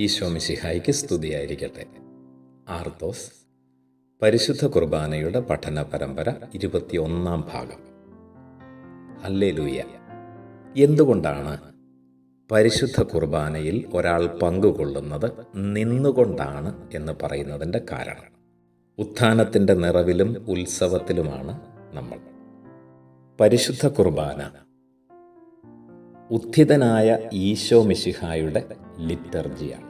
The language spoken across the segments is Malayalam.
ഈശോ മിശിഹായ്ക്ക് സ്തുതിയായിരിക്കട്ടെ. ആർത്തോസ് പരിശുദ്ധ കുർബാനയുടെ പഠന പരമ്പര ഇരുപത്തിയൊന്നാം ഭാഗം. ഹല്ലേലൂയ. എന്തുകൊണ്ടാണ് പരിശുദ്ധ കുർബാനയിൽ ഒരാൾ പങ്കുകൊള്ളുന്നത് നിന്നുകൊണ്ടാണ് എന്ന് പറയുന്നതിന്റെ കാരണം? ഉത്ഥാനത്തിന്റെ നിറവിലും ഉത്സവത്തിലുമാണ് നമ്മൾ. പരിശുദ്ധ കുർബാന ഉത്ഥിതനായ ഈശോ മിശിഹായുടെ ലിറ്റർജിയാണ്.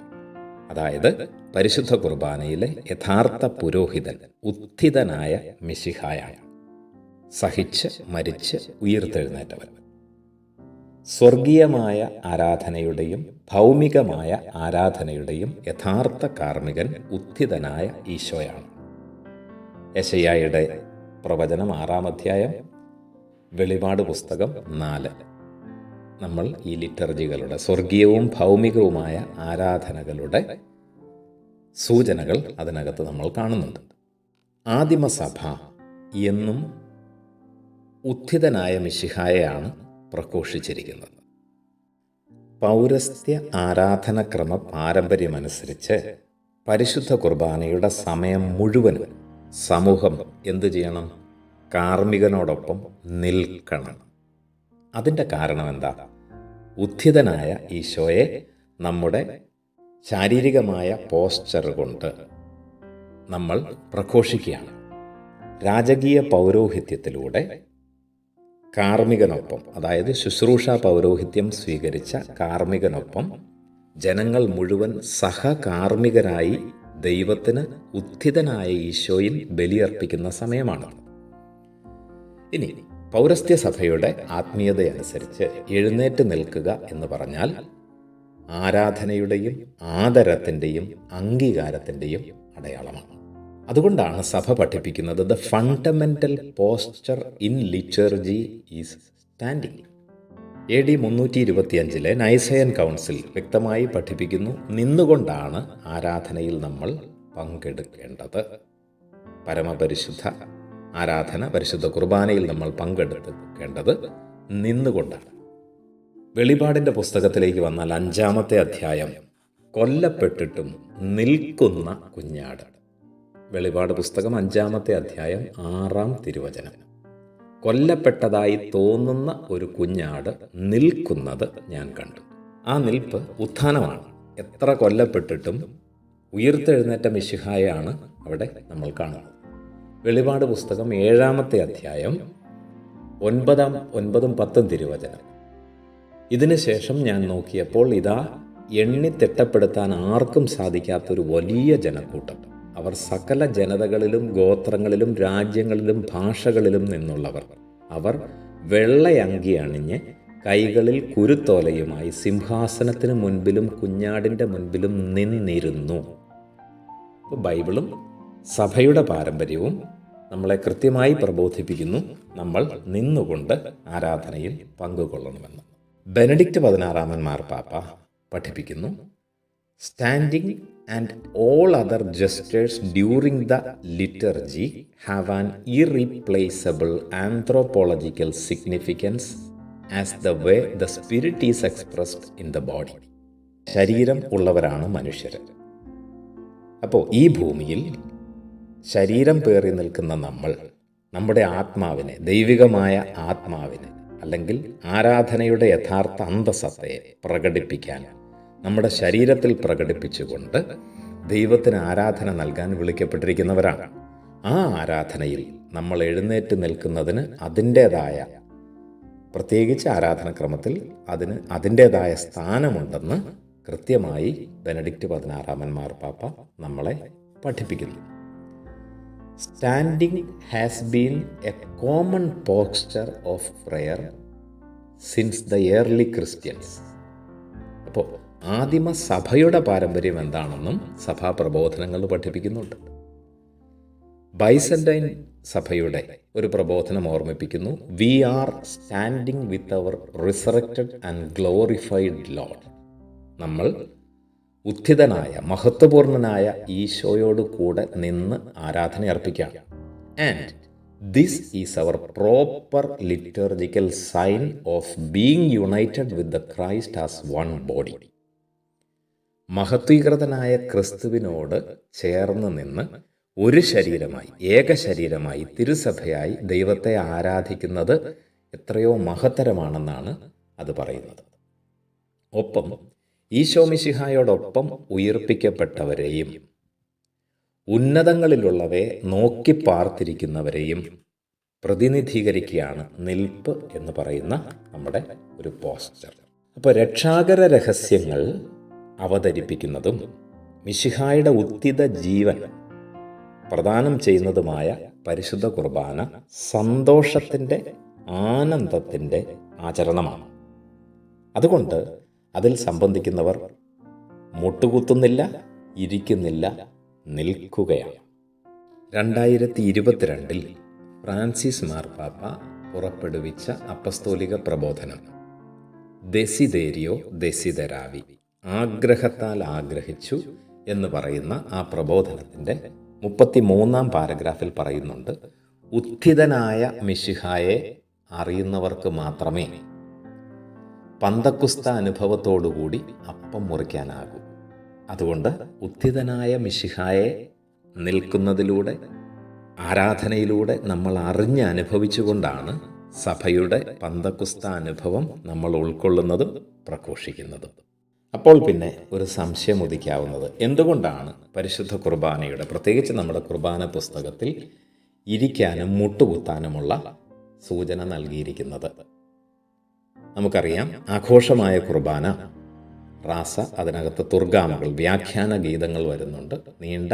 അതായത് പരിശുദ്ധ കുർബാനയിലെ യഥാർത്ഥ പുരോഹിതൻ ഉത്ഥിതനായ മിശിഹായാണ് സഹിച്ച് മരിച്ച് ഉയർത്തെഴുന്നേറ്റവൻ. സ്വർഗീയമായ ആരാധനയുടെയും ഭൗമികമായ ആരാധനയുടെയും യഥാർത്ഥ കാർമ്മികൻ ഉത്ഥിതനായ ഈശോയാണ്. യശയായുടെ പ്രവചനം ആറാം അധ്യായം വെളിപാട് പുസ്തകം നാല്. നമ്മൾ ഈ ലിറ്റർജികളുടെ സ്വർഗീയവും ഭൗമികവുമായ ആരാധനകളുടെ സൂചനകൾ അതിനകത്ത് നമ്മൾ കാണുന്നുണ്ട്. ആദിമസഭ എന്നും ഉത്ഥിതനായ മിശിഹായയാണ് പ്രഘോഷിച്ചിരിക്കുന്നത്. പൗരസ്ത്യ ആരാധനക്രമ പാരമ്പര്യമനുസരിച്ച് പരിശുദ്ധ കുർബാനയുടെ സമയം മുഴുവനും സമൂഹം എന്തു ചെയ്യണം? കാർമ്മികനോടൊപ്പം നിൽക്കണം. അതിന്റെ കാരണം എന്താ ഉത്ഥിതനായ ഈശോയെ നമ്മുടെ ശാരീരികമായ പോസ്ചർ കൊണ്ട് നമ്മൾ പ്രഘോഷിക്കുകയാണ്. രാജകീയ പൗരോഹിത്യത്തിലൂടെ കാർമ്മികനൊപ്പം അതായത് ശുശ്രൂഷ പൗരോഹിത്യം സ്വീകരിച്ച കാർമ്മികനൊപ്പം ജനങ്ങൾ മുഴുവൻ സഹകാർമ്മികരായി ദൈവത്തിന് ഉത്ഥിതനായ ഈശോയിൽ ബലിയർപ്പിക്കുന്ന സമയമാണ്. ഇനി പൗരസ്ത്യ സഭയുടെ ആത്മീയതയനുസരിച്ച് എഴുന്നേറ്റ് നിൽക്കുക എന്ന് പറഞ്ഞാൽ ആരാധനയുടെയും ആദരത്തിന്റെയും അംഗീകാരത്തിന്റെയും അടയാളമാണ്. അതുകൊണ്ടാണ് സഭ പഠിപ്പിക്കുന്നത് the fundamental posture in liturgy is standing A D മുന്നൂറ്റി ഇരുപത്തിയഞ്ചിലെ നൈസയൻ കൗൺസിൽ വ്യക്തമായി പഠിപ്പിക്കുന്നു നിന്നുകൊണ്ടാണ് ആരാധനയിൽ നമ്മൾ പങ്കെടുക്കേണ്ടത്. പരമപരിശുദ്ധ ആരാധന പരിശുദ്ധ കുർബാനയിൽ നമ്മൾ പങ്കെടുക്കേണ്ടത് നിന്നുകൊണ്ടാണ്. വെളിപാടിന്റെ പുസ്തകത്തിലേക്ക് വന്നാൽ അഞ്ചാമത്തെ അധ്യായം കൊല്ലപ്പെട്ടിട്ടും നിൽക്കുന്ന കുഞ്ഞാട്. വെളിപാട് പുസ്തകം അഞ്ചാമത്തെ അധ്യായം ആറാം തിരുവചനം. കൊല്ലപ്പെട്ടതായി തോന്നുന്ന ഒരു കുഞ്ഞാട് നിൽക്കുന്നത് ഞാൻ കണ്ടു. ആ നിൽപ്പ് ഉത്ഥാനമാണ്. എത്ര കൊല്ലപ്പെട്ടിട്ടും ഉയർത്തെഴുന്നേറ്റ മിശിഹായാണ് അവിടെ നമ്മൾ കാണുന്നത്. വെളിപാട് പുസ്തകം ഏഴാമത്തെ അധ്യായം ഒൻപതാം ഒൻപതും പത്തും തിരുവചനം. ഇതിനുശേഷം ഞാൻ നോക്കിയപ്പോൾ ഇതാ എണ്ണി തിട്ടപ്പെടുത്താൻ ആർക്കും സാധിക്കാത്തൊരു വലിയ ജനക്കൂട്ടം. അവർ സകല ജനതകളിലും ഗോത്രങ്ങളിലും രാജ്യങ്ങളിലും ഭാഷകളിലും നിന്നുള്ളവർ. അവർ വെള്ളയങ്കി അണിഞ്ഞ് കൈകളിൽ കുരുത്തോലയുമായി സിംഹാസനത്തിന് മുൻപിലും കുഞ്ഞാടിന്റെ മുൻപിലും നിന്നിരുന്നു. ബൈബിളും സഭയുടെ പാരമ്പര്യവും നമ്മളെ കൃത്യമായി പ്രബോധിപ്പിക്കുന്നു. നമ്മൾ നിന്നുകൊണ്ട് ആരാധനയിൽ പങ്കുകൊള്ളണമെന്ന്. ബെനഡിക്റ്റ് പതിനാറാമൻ പാപ്പ പഠിപ്പിക്കുന്നു. Standing and all other gestures during the liturgy have an irreplaceable anthropological significance as the way the spirit is expressed in the body ശരീരം ഉള്ളവരാണ് മനുഷ്യർ അപ്പോൾ ഈ ഭൂമിയിൽ ശരീരം പേറി നിൽക്കുന്ന നമ്മൾ നമ്മുടെ ആത്മാവിനെ ദൈവികമായ ആത്മാവിനെ അല്ലെങ്കിൽ ആരാധനയുടെ യഥാർത്ഥ അന്തസത്തയെ പ്രകടിപ്പിക്കാൻ നമ്മുടെ ശരീരത്തിൽ പ്രകടിപ്പിച്ചുകൊണ്ട് ദൈവത്തിന് ആരാധന നൽകാൻ വിളിക്കപ്പെട്ടിരിക്കുന്നവരാണ്. ആ ആരാധനയിൽ നമ്മൾ എഴുന്നേറ്റ് നിൽക്കുന്നതിന് അതിന്റേതായ പ്രത്യേകിച്ച് ആരാധനക്രമത്തിൽ അതിന് അതിന്റേതായ സ്ഥാനമുണ്ടെന്ന് കൃത്യമായി ബെനഡിക്റ്റ് പതിനാറാമൻ പാപ്പ നമ്മളെ പഠിപ്പിക്കുന്നു. Standing has been a common posture of prayer since the early Christians അപ്പോൾ ആദിമ സഭയുടെ പാരമ്പര്യം എന്താണെന്നും സഭാ പ്രബോധനങ്ങൾ പഠിപ്പിക്കുന്നുണ്ട്. ബൈസൻഡൈൻ സഭയുടെ ഒരു പ്രബോധനം ഓർമ്മിപ്പിക്കുന്നു. We are standing with our resurrected and glorified lord നമ്മൾ ഉത്ഥിതനായ മഹത്വപൂർണനായ ഈശോയോട് കൂടെ നിന്ന് ആരാധന അർപ്പിക്കാം. And this is our proper liturgical sign of being united with the Christ as one body മഹത്വീകൃതനായ ക്രിസ്തുവിനോട് ചേർന്ന് നിന്ന് ഒരു ശരീരമായി ഏക ശരീരമായി തിരുസഭയായി ദൈവത്തെ ആരാധിക്കുന്നത് എത്രയോ മഹത്തരമാണെന്നാണ് അത് പറയുന്നത്. ഒപ്പം ഈശോമിശിഹായോടൊപ്പം ഉയർപ്പിക്കപ്പെട്ടവരെയും ഉന്നതങ്ങളിലുള്ളവയെ നോക്കി പാർത്തിരിക്കുന്നവരെയും പ്രതിനിധീകരിക്കുകയാണ് നിൽപ്പ് എന്ന് പറയുന്ന നമ്മുടെ ഒരു പോസ്റ്റർ. അപ്പോൾ രക്ഷാകര രഹസ്യങ്ങൾ അവതരിപ്പിക്കുന്നതും മിശിഹായുടെ ഉത്തിത ജീവൻ പ്രദാനം ചെയ്യുന്നതുമായ പരിശുദ്ധ കുർബാന സന്തോഷത്തിന്റെ ആനന്ദത്തിന്റെ ആചരണമാണ്. അതുകൊണ്ട് അതിൽ സംബന്ധിക്കുന്നവർ മുട്ടുകുത്തുന്നില്ല ഇരിക്കുന്നില്ല നിൽക്കുകയാണ്. രണ്ടായിരത്തി ഇരുപത്തിരണ്ടിൽ ഫ്രാൻസിസ് മാർപ്പാപ്പ പുറപ്പെടുവിച്ച അപ്പസ്തോലിക പ്രബോധനം. ദെസിദേരിയോ ദസിതരാവി ആഗ്രഹത്താൽ ആഗ്രഹിച്ചു എന്ന് പറയുന്ന ആ പ്രബോധനത്തിന്റെ മുപ്പത്തി മൂന്നാം പാരഗ്രാഫിൽ പറയുന്നുണ്ട് ഉത്ഥിതനായ മിശിഹായെ അറിയുന്നവർക്ക് മാത്രമേ പന്തക്കുസ്ത അനുഭവത്തോടുകൂടി അപ്പം മുറിക്കാനാകും. അതുകൊണ്ട് ഉദ്ധിതനായ മിശിഹായെ നിൽക്കുന്നതിലൂടെ ആരാധനയിലൂടെ നമ്മൾ അറിഞ്ഞ് അനുഭവിച്ചുകൊണ്ടാണ് സഭയുടെ പന്തക്കുസ്ത അനുഭവം നമ്മൾ ഉൾക്കൊള്ളുന്നതും പ്രഘോഷിക്കുന്നതും. അപ്പോൾ പിന്നെ ഒരു സംശയം ഉദിക്കാവുന്നത് എന്തുകൊണ്ടാണ് പരിശുദ്ധ കുർബാനയുടെ പ്രത്യേകിച്ച് നമ്മുടെ കുർബാന പുസ്തകത്തിൽ ഇരിക്കാനും മുട്ടുകുത്താനുമുള്ള സൂചന നൽകിയിരിക്കുന്നത്? നമുക്കറിയാം ആഘോഷമായ കുർബാന റാസ അതിനകത്ത് തുർഗാമകൾ വ്യാഖ്യാന ഗീതങ്ങൾ വരുന്നുണ്ട് നീണ്ട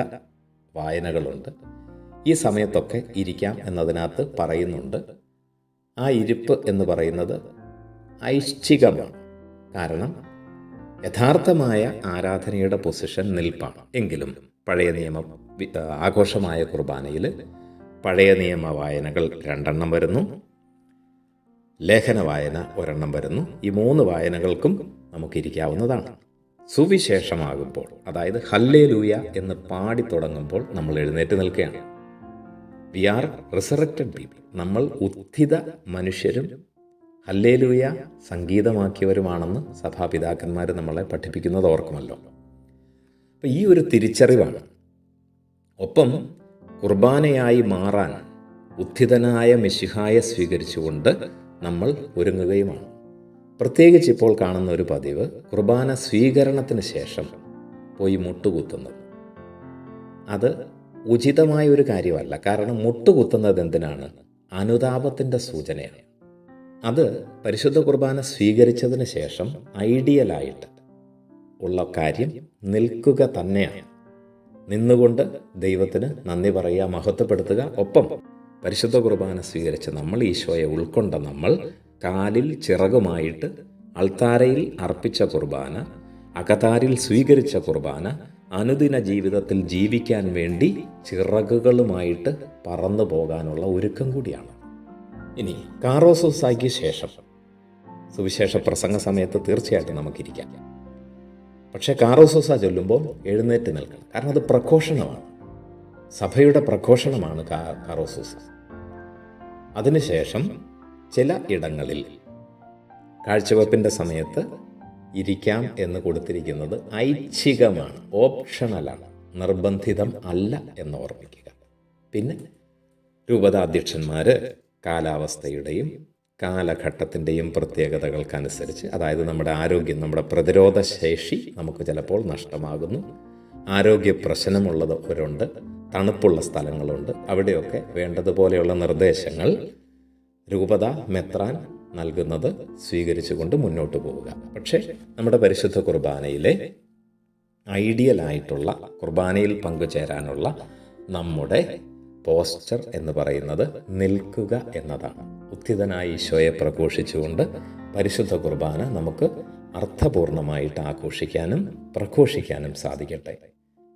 വായനകളുണ്ട്. ഈ സമയത്തൊക്കെ ഇരിക്കാം എന്നതിനകത്ത് പറയുന്നുണ്ട്. ആ ഇരിപ്പ് എന്ന് പറയുന്നത് ഐശ്ചികമാണ് കാരണം യഥാർത്ഥമായ ആരാധനയുടെ പൊസിഷൻ നിൽപ്പാണ്. എങ്കിലും പഴയ നിയമ ആഘോഷമായ കുർബാനയിൽ പഴയ നിയമ വായനകൾ രണ്ടെണ്ണം വരുന്നു. ലേഖന വായന ഒരെണ്ണം വരുന്നു. ഈ മൂന്ന് വായനകൾക്കും നമുക്കിരിക്കാവുന്നതാണ്. സുവിശേഷമാകുമ്പോൾ അതായത് ഹല്ലേ ലൂയ എന്ന് പാടി തുടങ്ങുമ്പോൾ നമ്മൾ എഴുന്നേറ്റ് നിൽക്കുകയാണ്. വി ആർ റിസറക്റ്റഡ് പീപ്പിൾ നമ്മൾ ഉത്ഥിത മനുഷ്യരും ഹല്ലേ ലൂയ സംഗീതമാക്കിയവരുമാണെന്ന് സഭാപിതാക്കന്മാർ നമ്മളെ പഠിപ്പിക്കുന്നത് ഓർക്കുമല്ലോ. അപ്പം ഈ ഒരു തിരിച്ചറിവാണ്. ഒപ്പം കുർബാനയായി മാറാൻ ഉത്ഥിതനായ മിശിഹായെ സ്വീകരിച്ചുകൊണ്ട് നമ്മൾ ഒരുങ്ങുകയുമാണ്. പ്രത്യേകിച്ച് ഇപ്പോൾ കാണുന്ന ഒരു പതിവ് കുർബാന സ്വീകരണത്തിന് ശേഷം പോയി മുട്ടുകുത്തുന്നത് അത് ഉചിതമായ ഒരു കാര്യമല്ല. കാരണം മുട്ടുകുത്തുന്നത് എന്തിനാണ്? അനുതാപത്തിന്റെ സൂചനയാണ്. അത് പരിശുദ്ധ കുർബാന സ്വീകരിച്ചതിന് ശേഷം ഐഡിയലായിട്ട് ഉള്ള കാര്യം നിൽക്കുക തന്നെയാണ്. നിന്നുകൊണ്ട് ദൈവത്തിന് നന്ദി പറയുക മഹത്വപ്പെടുത്തുക. ഒപ്പം പരിശുദ്ധ കുർബാന സ്വീകരിച്ച് നമ്മൾ ഈശോയെ ഉൾക്കൊണ്ട നമ്മൾ കാലിൽ ചിറകുമായിട്ട് അൾത്താരയിൽ അർപ്പിച്ച കുർബാന അകതാരിൽ സ്വീകരിച്ച കുർബാന അനുദിന ജീവിതത്തിൽ ജീവിക്കാൻ വേണ്ടി ചിറകുകളുമായിട്ട് പറന്നു പോകാനുള്ള ഒരുക്കം കൂടിയാണ്. ഇനി കാറോസോസായിക്ക് ശേഷം സുവിശേഷ പ്രസംഗ സമയത്ത് തീർച്ചയായിട്ടും നമുക്കിരിക്കാം. പക്ഷേ കാറോസോസ ചൊല്ലുമ്പോൾ എഴുന്നേറ്റ് നിൽക്കണം. കാരണം അത് പ്രഘോഷണമാണ്. സഭയുടെ പ്രഘോഷണമാണ് കാറോസോസ. അതിനുശേഷം ചില ഇടങ്ങളിൽ കാഴ്ചവെപ്പിന്റെ സമയത്ത് ഇരിക്കാം എന്ന് കൊടുത്തിരിക്കുന്നത് ഐച്ഛികമാണ് ഓപ്ഷണലാണ് നിർബന്ധിതം അല്ല എന്ന് ഓർമ്മിക്കുക. പിന്നെ രൂപതാധ്യക്ഷന്മാർ കാലാവസ്ഥയുടെയും കാലഘട്ടത്തിന്റെയും പ്രത്യേകതകൾക്കനുസരിച്ച് അതായത് നമ്മുടെ ആരോഗ്യം നമ്മുടെ പ്രതിരോധ ശേഷി നമുക്ക് ചിലപ്പോൾ നഷ്ടമാകുന്നു. ആരോഗ്യ പ്രശ്നമുള്ളവരുണ്ട് തണുപ്പുള്ള സ്ഥലങ്ങളുണ്ട്. അവിടെയൊക്കെ വേണ്ടതുപോലെയുള്ള നിർദ്ദേശങ്ങൾ രൂപത മെത്രാൻ നൽകുന്നത് സ്വീകരിച്ചുകൊണ്ട് മുന്നോട്ട് പോവുക. പക്ഷേ നമ്മുടെ പരിശുദ്ധ കുർബാനയിലെ ഐഡിയൽ ആയിട്ടുള്ള കുർബാനയിൽ പങ്കുചേരാനുള്ള നമ്മുടെ പോസ്റ്റർ എന്ന് പറയുന്നത് നിൽക്കുക എന്നതാണ്. ഉത്തിതനായ ഈശോയെ പ്രഘോഷിച്ചുകൊണ്ട് പരിശുദ്ധ കുർബാന നമുക്ക് അർത്ഥപൂർണമായിട്ട് ആഘോഷിക്കാനും പ്രഘോഷിക്കാനും സാധിക്കട്ടെ.